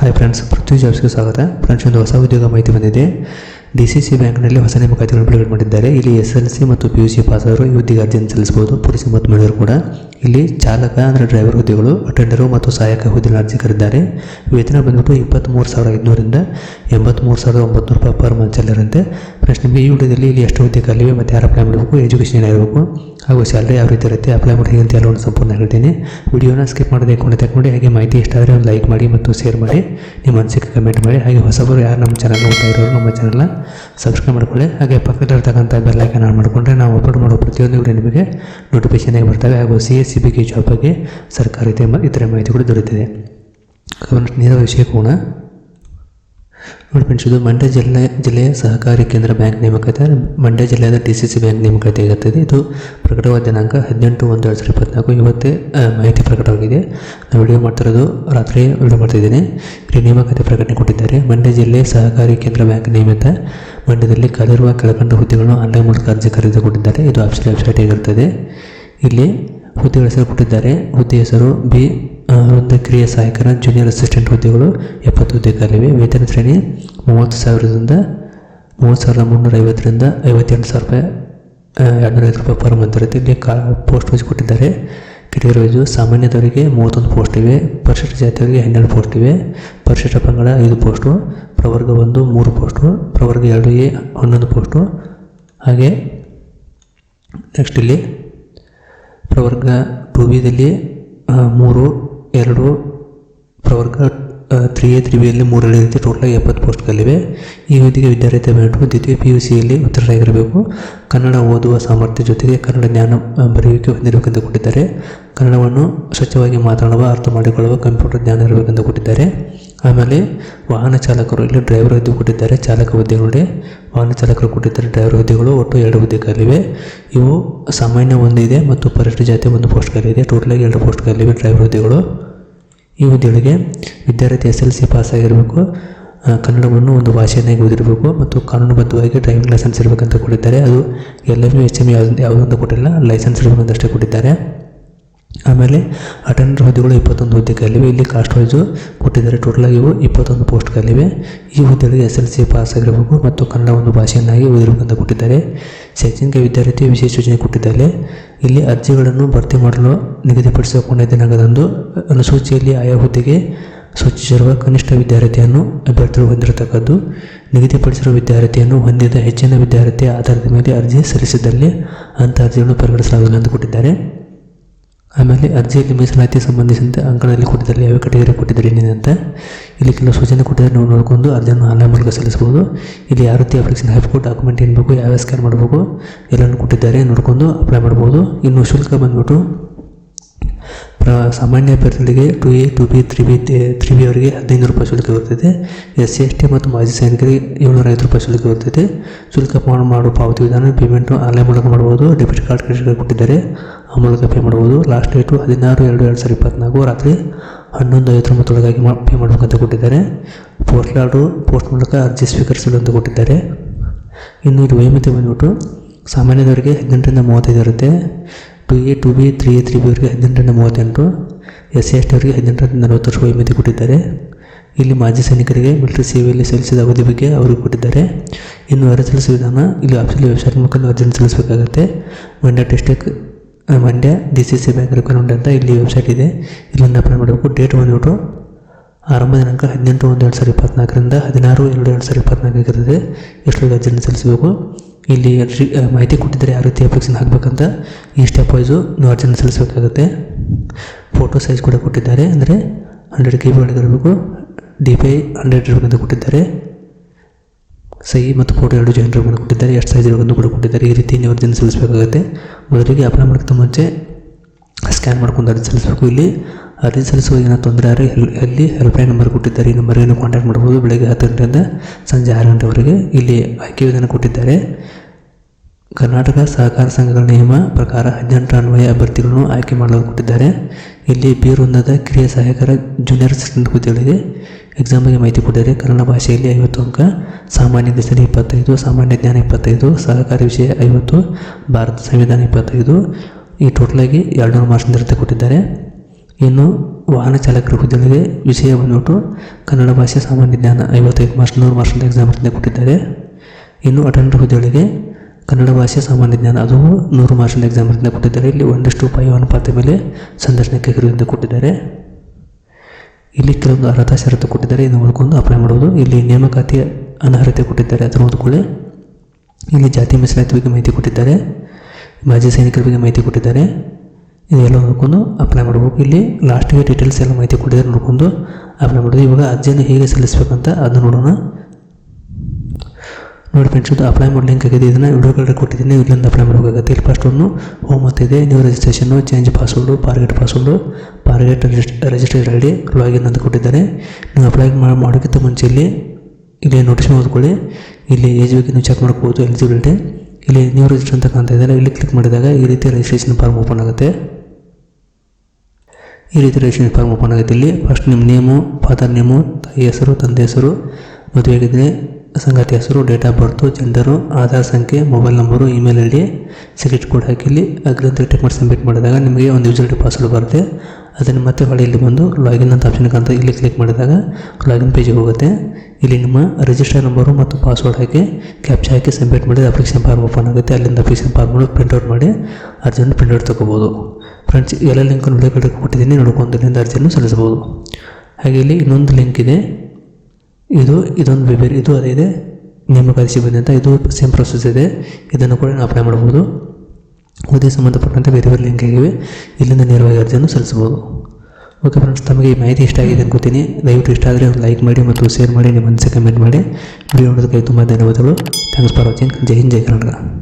Hi friends ಪೃಥ್ವಿ ಜಾಬ್ಸ್ಗೆ ಸ್ವಾಗತ. Friends ಒಂದು ಹೊಸ ಉದ್ಯೋಗ ಮಾಹಿತಿ ಬಂದಿದೆ. ಡಿ ಸಿ ಸಿ ಬ್ಯಾಂಕ್ನಲ್ಲಿ ಹೊಸ ನೇಮಕಾತಿಗಳನ್ನು ಬಿಡುಗಡೆ ಮಾಡಿದ್ದಾರೆ. ಇಲ್ಲಿ ಎಸ್ ಎಲ್ ಸಿ ಮತ್ತು ಪಿ ಯು ಸಿ ಪಾಸ್ ಆದರೂ ಹುದ್ದೆಗೆ ಅರ್ಜಿಯನ್ನು ಸಲ್ಲಿಸಬಹುದು. ಪುರುಷ ಮತ್ತು ಮಹಿಳೆಯರು ಕೂಡ ಇಲ್ಲಿ ಚಾಲಕ, ಅಂದರೆ ಡ್ರೈವರ್ ಹುದ್ದೆಗಳು, ಅಟೆಂಡರು ಮತ್ತು ಸಹಾಯಕ ಹುದ್ದೆಗಳ ಅರ್ಜಿ ಕರೆದಿದ್ದಾರೆ. ವೇತನ ಬಂದ್ಬಿಟ್ಟು ಇಪ್ಪತ್ತ್ಮೂರು ಸಾವಿರ ಐದುನೂರಿಂದ ಎಂಬತ್ತ್ಮೂರು ಸಾವಿರದ ಒಂಬತ್ತು ರೂಪಾಯಿ ಪರ್ ಮಂತ್ ಇರುತ್ತೆ ಪ್ರಶ್ನೆ ಈ ವಿಡಿಯೋದಲ್ಲಿ ಇಲ್ಲಿ ಎಷ್ಟು ಹುದ್ದೆ ಕಲಿವೆ ಮತ್ತು ಯಾರು ಅಪ್ಲೈ ಮಾಡಬೇಕು, ಎಜುಕೇಷನ್ ಇರಬೇಕು, ಹಾಗೂ ಸ್ಯಾಲ್ರಿ ಯಾವ ರೀತಿ ಇರುತ್ತೆ ಅಪ್ಲೈ ಮಾಡಿ ಹೇಗೆ ಅಂತ ಎಲ್ಲವನ್ನು ಸಂಪೂರ್ಣ ಹೇಳ್ತೀನಿ. ವಿಡಿಯೋನ ಸ್ಕಿಪ್ ಮಾಡದೆ ಕೊಂಡು ತಗೊಂಡು ಹಾಗೆ ಮಾಹಿತಿ ಇಷ್ಟ ಆದರೆ ಒಂದು ಲೈಕ್ ಮಾಡಿ ಮತ್ತು ಶೇರ್ ಮಾಡಿ. ನಿಮ್ಮ ಅನಿಸಿಕೆ ಕಮೆಂಟ್ ಮಾಡಿ. ಹಾಗೆ ಹೊಸಬರು ಯಾರು ನಮ್ಮ ಚಾನಲ್ ನೋಡ್ತಾ ಇರೋರು, ನಮ್ಮ ಚಾನಲ್ನ ಸಬ್ಸ್ಕ್ರೈಬ್ ಮಾಡ್ಕೊಳ್ಳಿ. ಹಾಗೆ ಪಕ್ಕದಲ್ಲಿರ್ತಕ್ಕಂಥ ಬೆಲ್ಲೈಕನ್ ಆನ್ ಮಾಡಿಕೊಂಡ್ರೆ ನಾವು ಅಪ್ಲೋಡ್ ಮಾಡೋ ಪ್ರತಿಯೊಂದು ವಿಡಿಯೋ ನಿಮಗೆ ನೋಟಿಫಿಕೇಶನ್ ಆಗಿ ಬರ್ತವೆ. ಹಾಗೂ C S C B K job ಬಗ್ಗೆ ಸರ್ಕಾರಿ ಇತರ ಇತರೆ ಮಾಹಿತಿ ಕೂಡ ದೊರೆತಿದೆ ನೀರಾವರಿ ನೇರ ವಿಷಯಕ್ಕೆ ಹೋಗೋಣ ನೋಡಿ ಫ್ರೆಂಡ್ಸ್ ಇದು ಮಂಡ್ಯ ಜಿಲ್ಲೆ, ಜಿಲ್ಲೆಯ ಸಹಕಾರಿ ಕೇಂದ್ರ ಬ್ಯಾಂಕ್ ನೇಮಕಾತಿ ಮಂಡ್ಯ ಜಿಲ್ಲೆಯ ಡಿ ಸಿ ಸಿ ಬ್ಯಾಂಕ್ ನೇಮಕಾತಿ ಆಗಿರ್ತದೆ ಇದು ಪ್ರಕಟವಾದ ದಿನಾಂಕ ಹದಿನೆಂಟು ಒಂದು ಎರಡು ಸಾವಿರದ ಇಪ್ಪತ್ನಾಲ್ಕು. ಇವತ್ತೇ ಮಾಹಿತಿ ಪ್ರಕಟವಾಗಿದೆ. ನಾನು ವಿಡಿಯೋ ಮಾಡ್ತಿರೋದು ರಾತ್ರಿ ವಿಡಿಯೋ ಮಾಡ್ತಿದ್ದೀನಿ. ಇಲ್ಲಿ ನೇಮಕಾತಿ ಪ್ರಕಟಣೆ ಕೊಟ್ಟಿದ್ದಾರೆ. ಮಂಡ್ಯ ಜಿಲ್ಲೆ ಸಹಕಾರಿ ಕೇಂದ್ರ ಬ್ಯಾಂಕ್ ನೇಮಿತ ಮಂಡ್ಯದಲ್ಲಿ ಕಲಿರುವ ಕೆಳಕಂಡ ಹುದ್ದೆಗಳನ್ನು ಆನ್ಲೈನ್ ಮೂಲಕ ಅರ್ಜಿ ಕೊಟ್ಟಿದ್ದಾರೆ ಇದು ಆಪ್ಷನ್ ವೆಬ್ಸೈಟ್ ಆಗಿರ್ತದೆ ಇಲ್ಲಿ ಹುದ್ದೆಗಳ ಹೆಸರು ಕೊಟ್ಟಿದ್ದಾರೆ ಹುದ್ದೆ ಹೆಸರು ಬಿ ಆ, ಕಿರಿಯ ಸಹಾಯಕರ ಜೂನಿಯರ್ ಅಸಿಸ್ಟೆಂಟ್ ಹುದ್ದೆಗಳು ಎಪ್ಪತ್ತು ಹುದ್ದೆಗಳಿವೆ ವೇತನ ಶ್ರೇಣಿ ಮೂವತ್ತು ಸಾವಿರದಿಂದ ಮೂವತ್ತು ಸಾವಿರದ ಮುನ್ನೂರ ಐವತ್ತರಿಂದ ಐವತ್ತೆಂಟು ಸಾವಿರ ರೂಪಾಯಿ ಎರಡುನೂರ ಐವತ್ತು ರೂಪಾಯಿ ಪರ್ ಮಂತ್ ಇರುತ್ತೆ. ಇಲ್ಲಿ ಕಾ ಪೋಸ್ಟ್ ವೈಸ್ ಕೊಟ್ಟಿದ್ದಾರೆ. ಕೆರಿಯರ್ ವೈಸು ಸಾಮಾನ್ಯದವರಿಗೆ ಮೂವತ್ತೊಂದು ಪೋಸ್ಟ್ ಇವೆ. ಪರಿಶಿಷ್ಟ ಜಾತಿಯವರಿಗೆ ಹನ್ನೆರಡು ಪೋಸ್ಟ್ ಇವೆ. ಪರಿಶಿಷ್ಟ ಪಂಗಡ ಐದು ಪೋಸ್ಟು ಪ್ರವರ್ಗ ಒಂದು ಮೂರು ಪೋಸ್ಟು ಪ್ರವರ್ಗ ಎರಡು ಎ ಹನ್ನೊಂದು ಪೋಸ್ಟು ಹಾಗೆ ನೆಕ್ಸ್ಟ್ ಇಲ್ಲಿ ಪ್ರವರ್ಗ ಟು ಬಿದಲ್ಲಿ ಮೂರು ಎರಡು ಪ್ರವರ್ಗ ತ್ರೀ ಎ ತ್ರೀ ಬಿಯಲ್ಲಿ ಮೂರನೇ ರೀತಿ ಟೋಟಲ್ ಎಪ್ಪತ್ತು ಪೋಸ್ಟ್ಗಳಿವೆ. ಈ ಹುದ್ದೆಗೆ ವಿದ್ಯಾರ್ಥಿ ಬೇಟು ದ್ವಿತೀಯ ಪಿ ಯು ಸಿಯಲ್ಲಿ ಉತ್ತೀರ್ಣರಾಗಿರಬೇಕು ಕನ್ನಡ ಓದುವ ಸಾಮರ್ಥ್ಯ ಜೊತೆಗೆ ಕನ್ನಡ ಜ್ಞಾನ ಬರೆಯುವಿಕೆ ಹೊಂದಿರಬೇಕೆಂದು ಕೊಟ್ಟಿದ್ದಾರೆ ಕನ್ನಡವನ್ನು ಸ್ವಚ್ಛವಾಗಿ ಮಾತನಾಡುವ, ಅರ್ಥ ಮಾಡಿಕೊಳ್ಳುವ, ಕಂಪ್ಯೂಟರ್ ಜ್ಞಾನ ಇರಬೇಕೆಂದು ಕೊಟ್ಟಿದ್ದಾರೆ ಆಮೇಲೆ ವಾಹನ ಚಾಲಕರು, ಇಲ್ಲಿ ಡ್ರೈವರ್ ಹುದ್ದೆ ಕೊಟ್ಟಿದ್ದಾರೆ, ಚಾಲಕ ಹುದ್ದೆಗಳು ವಾಹನ ಚಾಲಕರು ಕೊಟ್ಟಿದ್ದಾರೆ ಡ್ರೈವರ್ ಹುದ್ದೆಗಳು, ಒಟ್ಟು ಎರಡು ಹುದ್ದೆಗಳಿವೆ. ಇವು ಸಾಮಾನ್ಯ ಒಂದಿದೆ ಮತ್ತು ಪರಿಶಿಷ್ಟ ಜಾತಿ ಒಂದು ಪೋಸ್ಟ್ಗಳಿದೆ. ಟೋಟಲಾಗಿ ಎರಡು ಪೋಸ್ಟ್ಗಳಿವೆ ಡ್ರೈವರ್ ಹುದ್ದೆಗಳು. ಈ ಹುದ್ದೆಗಳಿಗೆ ವಿದ್ಯಾರ್ಥಿ ಎಸ್ ಎಲ್ ಸಿ ಪಾಸ್ ಆಗಿರಬೇಕು ಕನ್ನಡವನ್ನು ಒಂದು ಭಾಷೆಯನ್ನಾಗಿ ಓದಿರಬೇಕು ಮತ್ತು ಕಾನೂನುಬದ್ಧವಾಗಿ ಡ್ರೈವಿಂಗ್ ಲೈಸೆನ್ಸ್ ಇರಬೇಕಂತ ಕೊಟ್ಟಿದ್ದಾರೆ. ಅದು ಎಲ್ ಎಂ ಎಚ್ ಎಂ ಯಾವುದು ಯಾವುದೊಂದು ಕೊಟ್ಟಿಲ್ಲ ಲೈಸೆನ್ಸ್ ಇರಬೇಕಂತಷ್ಟೇ ಕೊಟ್ಟಿದ್ದಾರೆ. ಆಮೇಲೆ ಅಟೆಂಡರ್ ಹುದ್ದೆಗಳು ಇಪ್ಪತ್ತೊಂದು ಹುದ್ದೆಗಳಿವೆ ಇಲ್ಲಿ ಕಾಸ್ಟ್ ವೈಸು ಕೊಟ್ಟಿದ್ದಾರೆ. ಟೋಟಲಾಗಿ ಇವು ಇಪ್ಪತ್ತೊಂದು ಪೋಸ್ಟ್ಗಳಿವೆ ಈ ಹುದ್ದೆಗಳಿಗೆ ಎಸ್ ಎಲ್ ಸಿ ಪಾಸ್ ಆಗಿರಬೇಕು ಮತ್ತು ಕನ್ನಡ ಒಂದು ಭಾಷೆಯನ್ನಾಗಿ ಓದಿರಬೇಕಂತ ಕೊಟ್ಟಿದ್ದಾರೆ. ಶೈಕ್ಷಣಿಕ ವಿದ್ಯಾರ್ಥಿ ವಿಶೇಷ ಯೋಜನೆ ಕೊಟ್ಟಿದ್ದಾರೆ. ಇಲ್ಲಿ ಅರ್ಜಿಗಳನ್ನು ಭರ್ತಿ ಮಾಡಲು ನಿಗದಿಪಡಿಸುವ ಕೊನೆಯ ದಿನಾಂಕದಂದು ಅನುಸೂಚಿಯಲ್ಲಿ ಆಯಾ ಹುದ್ದೆಗೆ ಸೂಚಿಸಿರುವ ಕನಿಷ್ಠ ವಿದ್ಯಾರ್ಥಿಯನ್ನು ಅಭ್ಯರ್ಥಿಗಳು ಹೊಂದಿರತಕ್ಕದ್ದು, ನಿಗದಿಪಡಿಸಿರುವ ವಿದ್ಯಾರ್ಥಿಯನ್ನು ಹೊಂದಿದ ಹೆಚ್ಚಿನ ವಿದ್ಯಾರ್ಥಿ ಆಧಾರದ ಮೇಲೆ ಅರ್ಜಿ ಸಲ್ಲಿಸಿದಲ್ಲಿ ಅಂಥ ಅರ್ಜಿಗಳನ್ನು ಪರಿಗಣಿಸಲಾಗಿಲ್ಲ ಎಂದು ಕೊಟ್ಟಿದ್ದಾರೆ. ಆಮೇಲೆ ಅರ್ಜಿಯಲ್ಲಿ ಮೀಸಲಾತಿ ಸಂಬಂಧಿಸಿದಂತೆ ಅಂಕಗಳಲ್ಲಿ ಕೊಟ್ಟಿದ್ದಾರೆ ಯಾವ ಕೆಟಗರಿ ಕೊಟ್ಟಿದ್ದಾರೆ ಏನಿದೆ ಇಲ್ಲಿ ಕೆಲವು ಸೂಚನೆ ಕೊಟ್ಟಿದ್ದಾರೆ. ನಾವು ನೋಡಿಕೊಂಡು ಅರ್ಜಿಯನ್ನು ಆನ್ಲೈನ್ ಮೂಲಕ ಸಲ್ಲಿಸಬಹುದು. ಇಲ್ಲಿ ಯಾವ ರೀತಿ ಅಪ್ಲಿಕೇಶನ್ ಹಾಕಬೇಕು ಡಾಕ್ಯುಮೆಂಟ್ ಏನು ಬೇಕು, ಯಾವ ಸ್ಕ್ಯಾನ್ ಮಾಡಬೇಕು ಎಲ್ಲನೂ ಕೊಟ್ಟಿದ್ದಾರೆ. ನೋಡಿಕೊಂಡು ಅಪ್ಲೈ ಮಾಡ್ಬೋದು ಇನ್ನು ಶುಲ್ಕ ಬಂದ್ಬಿಟ್ಟು ಪ್ರ ಸಾಮಾನ್ಯ ಅಭ್ಯರ್ಥಿಗಳಿಗೆ two A two B three B three B ಅವರಿಗೆ ಹದಿನೈದು ರೂಪಾಯಿ ಶುಲ್ಕ ಇರುತ್ತದೆ ಎಸ್ ಸಿ, ಎಸ್ ಟಿ ಮತ್ತು ಮಾಜಿ ಸೈನಿಕರಿಗೆ ಏಳ್ನೂರ ಐದು ರೂಪಾಯಿ ಶುಲ್ಕ ಇರುತ್ತದೆ ಶುಲ್ಕ ಮಾಡುವ ಪಾವತಿ ವಿಧಾನ ಪೇಮೆಂಟು ಆನ್ಲೈನ್ ಮೂಲಕ ಮಾಡ್ಬೋದು ಡೆಬಿಟ್ ಕಾರ್ಡ್ ಕ್ರೆಡಿಟ್ ಕಾರ್ಡ್ ಕೊಟ್ಟಿದ್ದಾರೆ. ಆ ಮೂಲಕ ಪೇ ಮಾಡ್ಬೋದು ಲಾಸ್ಟ್ ಡೇಟು ಹದಿನಾರು, ಎರಡು ಎರಡು ಸಾವಿರದ ಇಪ್ಪತ್ತ್ನಾಲ್ಕು ರಾತ್ರಿ ಹನ್ನೊಂದು ಐವತ್ತೊಂಬತ್ತರೊಳಗಾಗಿ ಮಾ ಪೇ ಮಾಡಬೇಕಂತ ಕೊಟ್ಟಿದ್ದಾರೆ. ಪೋಸ್ಟ್ ಕಾರ್ಡು ಪೋಸ್ಟ್ ಮೂಲಕ ಅರ್ಜಿ ಸ್ವೀಕರಿಸಲು ಅಂತ ಕೊಟ್ಟಿದ್ದಾರೆ. ಇನ್ನು ಇದು ವೈಮಿತಿ ಬಂದ್ಬಿಟ್ಟು ಸಾಮಾನ್ಯದವರಿಗೆ ಹದಿನೆಂಟರಿಂದ ಮೂವತ್ತೈದು ಇರುತ್ತೆ. Two A two B, three A three B ಅವರಿಗೆ ಹದಿನೆಂಟರಿಂದ ಮೂವತ್ತೆಂಟು ಎಸ್ ಸಿ ಎಸ್ ಟಿ ಅವರಿಗೆ ಹದಿನೆಂಟರಿಂದ ನಲವತ್ತು ವರ್ಷ ವಯೋಮಿತಿ ಕೊಟ್ಟಿದ್ದಾರೆ. ಇಲ್ಲಿ ಮಾಜಿ ಸೈನಿಕರಿಗೆ ಮಿಲಿಟರಿ ಸೇವೆಯಲ್ಲಿ ಸಲ್ಲಿಸಿದ ಅವಧಿ ಬಗ್ಗೆ ಅವರಿಗೆ ಕೊಟ್ಟಿದ್ದಾರೆ. ಇನ್ನು ಅರ್ಜಿ ಸಲ್ಲಿಸುವ ವಿಧಾನ ಇಲ್ಲಿ ಆಫೀಸಲ್ಲಿ ವೆಬ್ಸೈಟ್ ಮೂಲಕ ಅರ್ಜಿಯನ್ನು ಸಲ್ಲಿಸಬೇಕಾಗುತ್ತೆ. Mandya district Mandya D C C bank requirement ಅಂತ ಇಲ್ಲಿ ವೆಬ್ಸೈಟ್ ಇದೆ. ಇಲ್ಲಿಂದ ಅಪ್ಲೈ ಮಾಡಬೇಕು. ಡೇಟ್ ಬಂದುಬಿಟ್ಟು ಆರಂಭ ದಿನಾಂಕ ಹದಿನೆಂಟು ಒಂದು ಎರಡು ಸಾವಿರದ ಇಪ್ಪತ್ನಾಲ್ಕರಿಂದ ಹದಿನಾರು ಎರಡು ಎರಡು ಸಾವಿರದ ಇಪ್ಪತ್ನಾಲ್ಕಿರುತ್ತೆ ಎಷ್ಟು ಅರ್ಜಿಯನ್ನು ಸಲ್ಲಿಸಬೇಕು? ಇಲ್ಲಿ ಮಾಹಿತಿ ಕೊಟ್ಟಿದ್ದಾರೆ ಯಾವ ರೀತಿ ಅಪ್ಲಿಕೇಶನ್ ಹಾಕಬೇಕಂತ, ಈ ಸ್ಟೆಪ್ ವೈಸು ನೀವು ಅರ್ಜಿಯನ್ನು ಸಲ್ಲಿಸಬೇಕಾಗುತ್ತೆ. ಫೋಟೋ ಸೈಜ್ ಕೂಡ ಕೊಟ್ಟಿದ್ದಾರೆ, ಅಂದರೆ ಹಂಡ್ರೆಡ್ ಕೆ ಬಿ ಒಳಗಿರಬೇಕು ಡಿ ಪಿ ಹಂಡ್ರೆಡ್ ಇರಬೇಕಂತ ಕೊಟ್ಟಿದ್ದಾರೆ. ಸಹಿ ಮತ್ತು ಫೋಟೋ ಎರಡು ಜನರು ಇರಬೇಕು ಕೊಟ್ಟಿದ್ದಾರೆ. ಎಷ್ಟು ಸೈಜ್ ಇರಬೇಕಂತ ಕೂಡ ಕೊಟ್ಟಿದ್ದಾರೆ. ಈ ರೀತಿ ನೀವು ಅರ್ಜನ್ ಸಲ್ಲಿಸಬೇಕಾಗುತ್ತೆ. ಮೊದಲಿಗೆ ಅಪ್ಲೈ ಮಾಡೋಕ್ಕಿಂತ ಮುಂಚೆ ಸ್ಕ್ಯಾನ್ ಮಾಡ್ಕೊಂಡು ಅರ್ಜಿ ಸಲ್ಲಿಸಬೇಕು. ಇಲ್ಲಿ ಅರ್ಜಿ ಸಲ್ಲಿಸುವಾಗ ಏನೋ ತೊಂದರೆ ಆದರೆ ಹೆಲ್ ಅಲ್ಲಿ ಹೆಲ್ಪ್ಲೈನ್ ನಂಬರ್ ಕೊಟ್ಟಿದ್ದಾರೆ. ಈ ನಂಬರ್ಗೆ ಕಾಂಟ್ಯಾಕ್ಟ್ ಮಾಡ್ಬೋದು? ಬೆಳಗ್ಗೆ ಹತ್ತು ಗಂಟೆಯಿಂದ ಸಂಜೆ ಆರು ಗಂಟೆವರೆಗೆ ಇಲ್ಲಿ ಆಯ್ಕೆ ವಿಧಾನ ಕೊಟ್ಟಿದ್ದಾರೆ. ಕರ್ನಾಟಕ ಸಹಕಾರ ಸಂಘಗಳ ನಿಯಮ ಪ್ರಕಾರ ಹದಿನೆಂಟರ ಅನ್ವಯ ಅಭ್ಯರ್ಥಿಗಳನ್ನು ಆಯ್ಕೆ ಮಾಡಲು ಕೊಟ್ಟಿದ್ದಾರೆ. ಇಲ್ಲಿ ಬಿ ವೃಂದದ ಕಿರಿಯ ಸಹಾಯಕರ ಜೂನಿಯರ್ ಅಸಿಸ್ಟೆಂಟ್ ಎಕ್ಸಾಮ್ ಬಗ್ಗೆ ಮಾಹಿತಿ ಕೊಟ್ಟಿದ್ದಾರೆ. ಕನ್ನಡ ಭಾಷೆಯಲ್ಲಿ ಐವತ್ತು ಅಂಕ, ಸಾಮಾನ್ಯ ದಿಸರಿ ಇಪ್ಪತ್ತೈದು, ಸಾಮಾನ್ಯ ಜ್ಞಾನ ಇಪ್ಪತ್ತೈದು, ಸಹಕಾರಿ ವಿಷಯ ಐವತ್ತು, ಭಾರತ ಸಂವಿಧಾನ ಇಪ್ಪತ್ತೈದು ಈ ಟೋಟಲಾಗಿ ಎರಡುನೂರು ಮಾರ್ಕ್ಸ್ ಇರುತ್ತೆ ಕೊಟ್ಟಿದ್ದಾರೆ. ಇನ್ನು ವಾಹನ ಚಾಲಕರ ಹುದ್ದೆಗಳಿಗೆ ವಿಷಯ ಬಂದ್ಬಿಟ್ಟು ಕನ್ನಡ ಭಾಷೆ ಸಾಮಾನ್ಯ ಜ್ಞಾನ ಐವತ್ತೈದು ಮಾರ್ಕ್ಸ್ ನೂರು ಮಾರ್ಕ್ಸ್ ಎಕ್ಸಾಮ್ ಕೊಟ್ಟಿದ್ದಾರೆ. ಇನ್ನು ಅಟೆಂಡರ್ ಹುದ್ದೆಗಳಿಗೆ ಕನ್ನಡ ಭಾಷೆ ಸಾಮಾನ್ಯ ಜ್ಞಾನ ಅದು ನೂರು ಮಾರ್ಕ್ಸ್ ಎಕ್ಸಾಮ್ ಕೊಟ್ಟಿದ್ದಾರೆ. ಇಲ್ಲಿ ಒಂದಷ್ಟು ಉಪಾಯ ಅನುಪಾತ ಮೇಲೆ ಸಂದರ್ಶನಕ್ಕೆ ಕರೆಯುವಂತೆ ಕೊಟ್ಟಿದ್ದಾರೆ. ಇಲ್ಲಿ ಕೆಲವೊಂದು ಅರ್ಹತಾ ಷರತ್ತು ಕೊಟ್ಟಿದ್ದಾರೆ. ಇನ್ನು ಓದ್ಕೊಂಡು ಅಪ್ಲೈ ಮಾಡೋದು ಇಲ್ಲಿ ನೇಮಕಾತಿ ಅನರ್ಹತೆ ಕೊಟ್ಟಿದ್ದಾರೆ. ಅದನ್ನು ಓದ್ಕೊಳ್ಳಿ ಇಲ್ಲಿ ಜಾತಿ ಮೀಸಲಾತಿ ಬಗ್ಗೆ ಮಾಹಿತಿ ಕೊಟ್ಟಿದ್ದಾರೆ. ಮಾಜಿ ಸೈನಿಕರ ಬಗ್ಗೆ ಮಾಹಿತಿ ಕೊಟ್ಟಿದ್ದಾರೆ. ಇದೆಲ್ಲ ನೋಡ್ಕೊಂಡು ಅಪ್ಲೈ ಮಾಡಬೇಕು. ಇಲ್ಲಿ ಲಾಸ್ಟಿಗೆ ಡೀಟೇಲ್ಸ್ ಎಲ್ಲ ಮಾಹಿತಿ ಕೊಟ್ಟಿದ್ದಾರೆ ನೋಡ್ಕೊಂಡು ಅಪ್ಲೈ ಮಾಡೋದು ಇವಾಗ ಅರ್ಜಿಯನ್ನು ಹೇಗೆ ಸಲ್ಲಿಸಬೇಕಂತ ಅದನ್ನು ನೋಡೋಣ. ನೋಡಿ ಫ್ರೆಂಡ್ಸ್ ಇದು ಅಪ್ಲೈ ಮಾಡೋ ಲಿಂಕ್ ಆಗಿದೆ. ಇದನ್ನು ವಿಡಿಯೋಗಳಲ್ಲಿ ಕೊಟ್ಟಿದ್ದೀನಿ. ಇಲ್ಲಿಂದ ಅಪ್ಲೈ ಮಾಡಬೇಕಾಗುತ್ತೆ ಇಲ್ಲಿ ಫಸ್ಟ್ ಒಂದು ಹೋಮ್ ಅಂತ ಇದೆ. New registration change password forget password forget register I D login ಅಂತ ಕೊಟ್ಟಿದ್ದಾರೆ. ನೀವು ಅಪ್ಲೈ ಮಾಡೋಕ್ಕಿಂತ ಮುಂಚೆ ಇಲ್ಲಿ ಇಲ್ಲಿ ನೋಟಿಸ್ ಓದ್ಕೊಳ್ಳಿ ಇಲ್ಲಿ ಏಜ್ ಬಗ್ಗೆ ನೀವು ಚೆಕ್ ಮಾಡ್ಕೋಬೋದು ಎಲಿಜಿಬಿಲಿಟಿ ಇಲ್ಲಿ ನ್ಯೂ ರಿಜಿಸ್ಟರ್ ಅಂತ ಕಾಣ್ತಾ ಇದ್ದಾರೆ ಇಲ್ಲಿ ಕ್ಲಿಕ್ ಮಾಡಿದಾಗ ಈ ರೀತಿ ರಿಜಿಸ್ಟ್ರೇಷನ್ ಫಾರ್ಮ್ ಓಪನ್ ಆಗುತ್ತೆ. ಈ ರೀತಿ ರಿಜಿಸ್ಟ್ರೇಷನ್ ಫಾರ್ಮ್ ಓಪನ್ ಆಗುತ್ತೆ ಇಲ್ಲಿ. ಫಸ್ಟ್ ನಿಮ್ಮ ನೇಮು ಫಾದರ್ ನೇಮು ತಾಯಿ ಹೆಸರು, ತಂದೆ ಹೆಸರು ಮದುವೆಯಾಗಿದ್ದರೆ ಸಂಗಾತಿ ಹೆಸರು date of birth gender Aadhaar ಸಂಖ್ಯೆ mobile number email I D select code ಹಾಕಿ ಇಲ್ಲಿ ಅಗ್ರಿ ಅಂತ ಟೈಪ್ ಮಾಡಿ ಸಬ್ಮಿಟ್ ಮಾಡಿದಾಗ ನಿಮಗೆ ಒಂದು ಯೂಸರ್ ಪಾಸ್ವರ್ಡ್ ಬರುತ್ತೆ. ಅದನ್ನು ಮತ್ತೆ ಹೊಳೆ ಇಲ್ಲಿ ಬಂದು ಲಾಗಿನ್ ಅಂತ ಆಪ್ಷನ್ ಅಂತ ಇಲ್ಲಿ ಕ್ಲಿಕ್ ಮಾಡಿದಾಗ ಲಾಗಿನ್ ಪೇಜಿಗೆ ಹೋಗುತ್ತೆ. ಇಲ್ಲಿ ನಿಮ್ಮ ರಿಜಿಸ್ಟರ್ ನಂಬರು ಮತ್ತು ಪಾಸ್ವರ್ಡ್ ಹಾಕಿ ಕ್ಯಾಪ್ಚರ್ ಹಾಕಿ ಸಬ್ಮಿಟ್ ಮಾಡಿದ ಅಪ್ಲಿಕೇಶನ್ ಫಾರ್ಮ್ ಓಪನ್ ಆಗುತ್ತೆ. ಅಲ್ಲಿಂದ ಅಪ್ಲಿಕೇಶನ್ ಫಾರ್ಮ್ ಪ್ರಿಂಟ್ಔಟ್ ಮಾಡಿ ಅರ್ಜಿಯನ್ನು ಪ್ರಿಂಟ್ಔಟ್ ತಗೋಬೋದು. ಫ್ರೆಂಡ್ಸ್ ಎಲ್ಲ ಲಿಂಕನ್ನು ವಿಡಿಯೋಗಳಿಗೆ ಕೊಟ್ಟಿದ್ದೀನಿ. ನೋಡ್ಕೊಂಡು ಇಲ್ಲಿಂದ ಅರ್ಜಿಯನ್ನು ಸಲ್ಲಿಸಬಹುದು. ಹಾಗೆ ಇಲ್ಲಿ ಇನ್ನೊಂದು ಲಿಂಕ್ ಇದೆ. ಇದು ಇದೊಂದು ಬೇರೆ ಇದು ಅದೇ ಇದೆ. ನೇಮಕಾತಿ ಸಿಬ್ಬಂದಿ ಅಂತ. ಇದು ಸೇಮ್ ಪ್ರೊಸೆಸ್ ಇದೆ. ಇದನ್ನು ಕೂಡ ಅಪ್ಲೈ ಮಾಡ್ಬೋದು ಹುದ್ದೆ ಸಂಬಂಧಪಟ್ಟಂತೆ ಬೇರೆ ಬೇರೆ ಲಿಂಕ್ ಆಗಿವೆ ಇಲ್ಲಿಂದ ನೇರವಾಗಿ ಅರ್ಜಿಯನ್ನು ಸಲ್ಲಿಸಬಹುದು. ಓಕೆ ಫ್ರೆಂಡ್ಸ್ ತಮಗೆ ಈ ಮಾಹಿತಿ ಇಷ್ಟ ಆಗಿದೆ ಅನ್ಕೋತೀನಿ. ದಯವಿಟ್ಟು ಇಷ್ಟ ಆದರೆ ಒಂದು ಲೈಕ್ ಮಾಡಿ ಮತ್ತು ಶೇರ್ ಮಾಡಿ, ನಿಮ್ಮ ಮನಸ್ಸಿಗೆ ಕಮೆಂಟ್ ಮಾಡಿ. ವಿಡಿಯೋ ನೋಡೋದಕ್ಕೆ ತುಂಬ ಧನ್ಯವಾದಗಳು. Thanks for watching Jai Hind, Jai Karnataka.